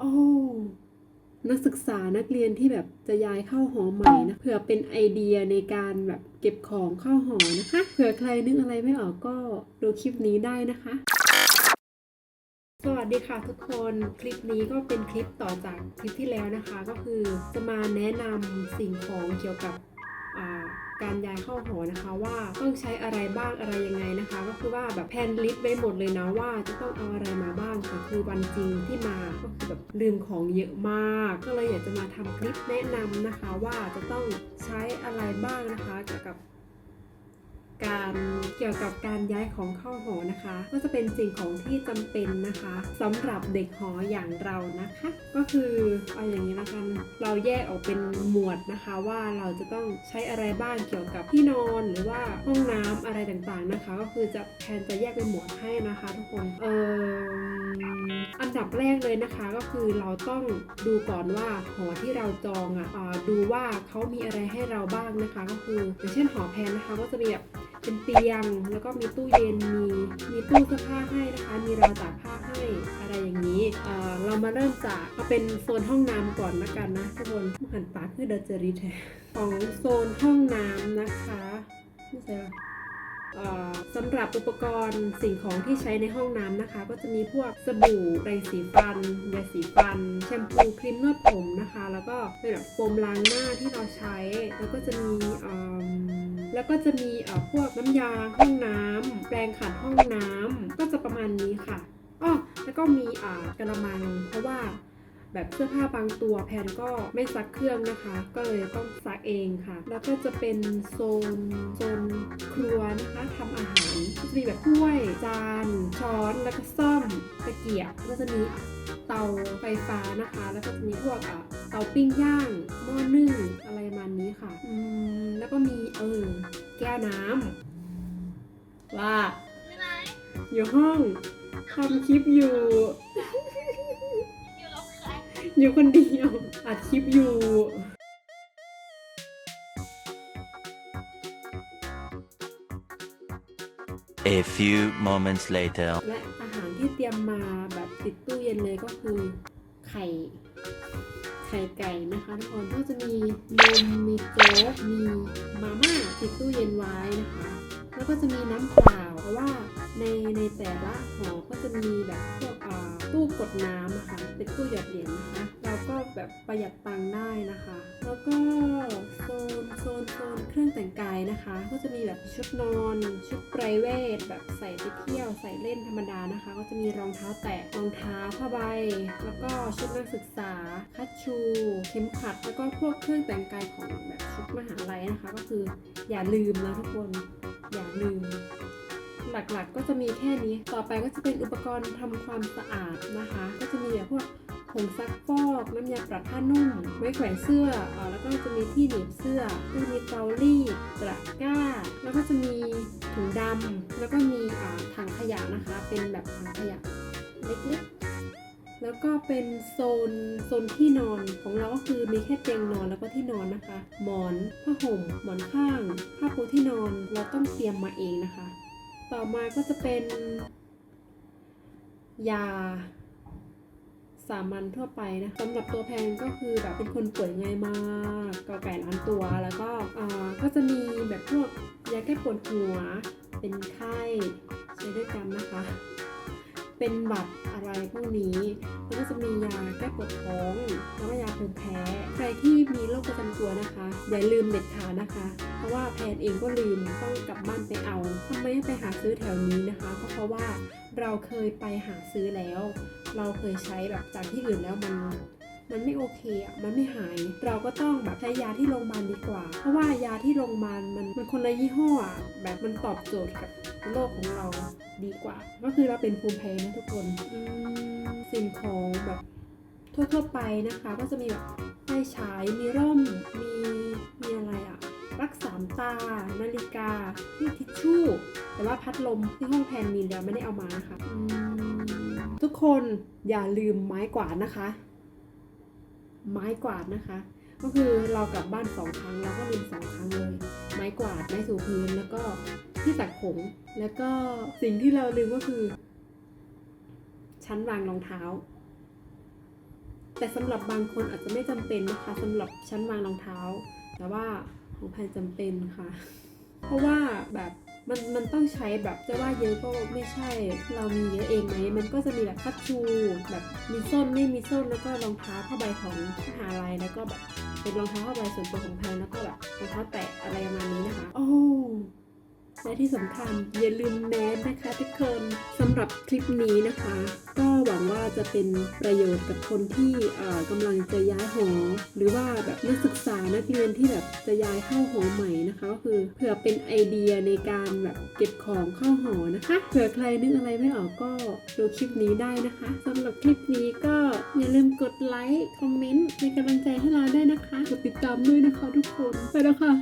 โอ้นักศึกษานักเรียนที่แบบจะย้ายเข้าหอใหม่นะเผื่อเป็นไอเดียในการแบบเก็บของเข้าหอนะคะ เผื่อใครนึกอะไรไม่ออกก็ดูคลิปนี้ได้นะคะ สวัสดีค่ะทุกคนคลิปนี้ก็เป็นคลิปต่อจากคลิปที่แล้วนะคะ ก็คือจะมาแนะนำสิ่งของเกี่ยวกับ การย้ายเข้าหอนะคะว่าต้องใช้อะไรบ้างอะไรยังไงนะคะ ก็คือว่าแบบแพนลิสต์ไว้หมดเลยนะว่าจะต้องเอาอะไรมาบ้างแต่คือวันจริงที่มาก็คือแบบลืมของเยอะมาก ก็เลยอยากจะมาทำคลิปแนะนำนะคะว่าจะต้องใช้อะไรบ้างนะคะเกี่ยวกับ การเกี่ยวกับการย้ายของเข้าหอนะคะ ก็จะเป็นสิ่งของที่จำเป็นนะคะสำหรับเด็กหออย่างเรานะคะ ก็คือเอาอย่างนี้ละกันเราแยกออกเป็นหมวดนะคะว่าเราจะต้องใช้อะไรบ้างเกี่ยวกับที่นอนหรือว่าห้องน้ำอะไรต่างๆนะคะ ก็คือจะแทนจะแยกเป็นหมวดให้นะคะทุกคนเอออันดับแรกเลยนะคะก็คือเราต้องดูก่อนว่าหอที่เราจองอะอ่าดูว่าเขามีอะไรให้เราบ้างนะคะ ก็คืออย่างเช่นหอแพนนะคะก็จะมีแบบ เป็นเตียง แล้วก็มีตู้เย็น มีมีตู้เสื้อผ้าให้นะคะ มีราวตากผ้าให้อะไรอย่างนี้เอ่อเรามาเริ่มจากเอาเป็นโซนห้องน้ำก่อนละกันนะทุกคนหันปากคือเดจริแทของโซนห้องน้ำนะคะไม่ใช่หรอสำหรับอุปกรณ์สิ่งของที่ใช้ในห้องน้ำนะคะ ก็จะมีพวกสบู่แปรสีฟันยาสีฟัน แชมพูครีมนวดผมนะคะ แล้วก็เป็นแบบโฟมล้างหน้าที่เราใช้ แล้วก็จะมีเอิ่ม แล้วก็จะมีเอ่อพวกน้ำยาห้องน้ำแปรงขัดห้องน้ำก็จะประมาณนี้ค่ะอ้อแล้วก็มีอ่ากระมังเพราะว่าแบบเสื้อผ้าบางตัวแพนก็ไม่ซักเครื่องนะคะ ก็เลยต้องซักเองค่ะ แล้วก็จะเป็นโซนโซนครัวนะคะทำอาหารก็จะมีแบบถ้วย จาน ช้อนแล้วก็ซ่อมตะเกียบก็จะมีเตาไฟฟ้านะคะ แล้วก็จะมีพวกอะ ตาปิ้งย่างหม้อนึ่งอะไรประมาณนี้ค่ะ อืมแล้วก็มีเออแก้วน้ำว่าอยู่ไหนอยู่ห้องทำคลิปอยู่ อยู่กับใครอยู่คนเดียวอัดคลิปอยู่ A few moments later. และอาหารที่เตรียมมาแบบติดตู้เย็นเลยก็คือไข่ไข่ไก่นะคะทุกคนก็จะมีนมมีโจ๊กมีมาม่าติดตู้เย็นไว้นะคะ แล้วก็จะมีน้ำเปล่าเพราะว่า ในในแต่ละหอก็จะมีแบบพวกอ่าตู้กดน้ำนะคะ เป็นตู้หยอดเหรียญนะคะ เราก็แบบประหยัดตังค์ได้นะคะ แล้วก็โซนโซนโซนเครื่องแต่งกายนะคะ ก็จะมีแบบชุดนอน ชุดไพรเวทแบบใส่ไปเที่ยวใส่เล่นธรรมดานะคะ ก็จะมีรองเท้าแตะรองเท้าผ้าใบ แล้วก็ชุดนักศึกษา คัชชู เข็มขัด แล้วก็พวกเครื่องแต่งกายของแบบชุดมหาลัยนะคะ ก็คืออย่าลืมนะทุกคนอย่าลืม หลักๆก็จะมีแค่นี้ ต่อไปก็จะเป็นอุปกรณ์ทำความสะอาดนะคะ ก็จะมีพวกผงซักฟอกน้ำยาปรับผ้านุ่มไม้แขวนเสื้ออแล้วก็จะมีที่หนีบเสื้อก็จะมีเตารีดตะกร้า แล้วก็จะมีถุงดำแล้วก็มีถังขยะนะคะ เป็นแบบถังขยะเล็กๆ แล้วก็เป็นโซนโซนที่นอนของเราก็คือมีแค่เตียงนอนแล้วก็ที่นอนนะคะ หมอนผ้าห่มหมอนข้างผ้าปูที่นอนเราต้องเตรียมมาเองนะคะ ต่อมาก็จะเป็น ยา สามัญทั่วไปนะสำหรับตัวแพนก็คือแบบเป็นคนป่วยง่ายมากกอไก่ล้านตัวแล้วก็อ่าก็จะมีแบบพวกยาแก้ปวดหัว เป็นไข้ใช้ด้วยกันนะคะ เป็นหวัดอะไรพวกนี้ แล้วก็จะมียาแก้ปวดท้องแล้วก็ยา ที่มีโรคประจำตัวนะคะ อย่าลืมเด็ดขาดนะคะ เพราะว่าแพนเองก็ลืมต้องกลับบ้านไปเอาทำไมไม่ไปหาซื้อแถวนี้นะคะ ก็เพราะว่าเราเคยไปหาซื้อแล้ว เราเคยใช้แบบจากที่อื่นแล้วมันมันไม่โอเคอะ มันไม่หาย เราก็ต้องแบบใช้ยาที่โรงพยาบาลดีกว่า เพราะว่ายาที่โรงพยาบาลมันมันคนละยี่ห้ออะ แบบมันตอบโจทย์กับโรคของเราดีกว่า ก็คือเราเป็นภูมิแพ้นะทุกคนสิ่งของแบบ ทั่วๆไปนะคะ ก็จะมีแบบไฟฉายมีร่มมีมีอะไรอะรักสามตา นาฬิกาที่ทิชชู่ แต่ว่าพัดลมที่ห้องแพนมีแล้วไม่ได้เอามานะคะอืมทุกคนอย่าลืมไม้กวาดนะคะ ไม้กวาดนะคะ ก็คือเรากลับบ้านสองครั้งเราก็ลืมสองครั้งเลย ไม้กวาดไม้ถูพื้นแล้วก็ที่ตักผมแล้วก็สิ่งที่เราลืมก็คือ ชั้นวางรองเท้า แต่สำหรับบางคนอาจจะไม่จำเป็นนะคะสำหรับชั้นวางรองเท้า แต่ว่าของแพนจำเป็นค่ะ เพราะว่าแบบมันมันต้องใช้แบบจะว่าเยอะก็ไม่ใช่ เรามีเยอะเองไหมมันก็จะมีแบบคัตชูแบบมีส้นไม่มีส้นแล้วก็รองเท้าผ้าใบของมหาลัยแล้วก็แบบเป็นรองเท้าผ้าใบส่วนตัวของแพนแล้วก็แบบรองเท้าแตะอะไรประมาณนี้นะคะ โอ้ และที่สำคัญอย่าลืมแมสนะคะทุกคนสำหรับคลิปนี้นะคะ ก็หวังว่าจะเป็นประโยชน์กับคนที่กำลังจะย้ายหอ หรือว่าแบบนักศึกษานักเรียนที่แบบจะย้ายเข้าหอใหม่นะคะก็คือเผื่อเป็นไอเดียในการแบบเก็บของเข้าหอนะคะเผื่อใครนึกอะไรไม่ออกก็ดูคลิปนี้ได้นะคะสำหรับคลิปนี้ก็อย่าลืมกดไลค์คอมเมนต์เป็นกำลังใจให้เราได้นะคะกดติดตามด้วยนะคะทุกคนไปแล้วค่ะ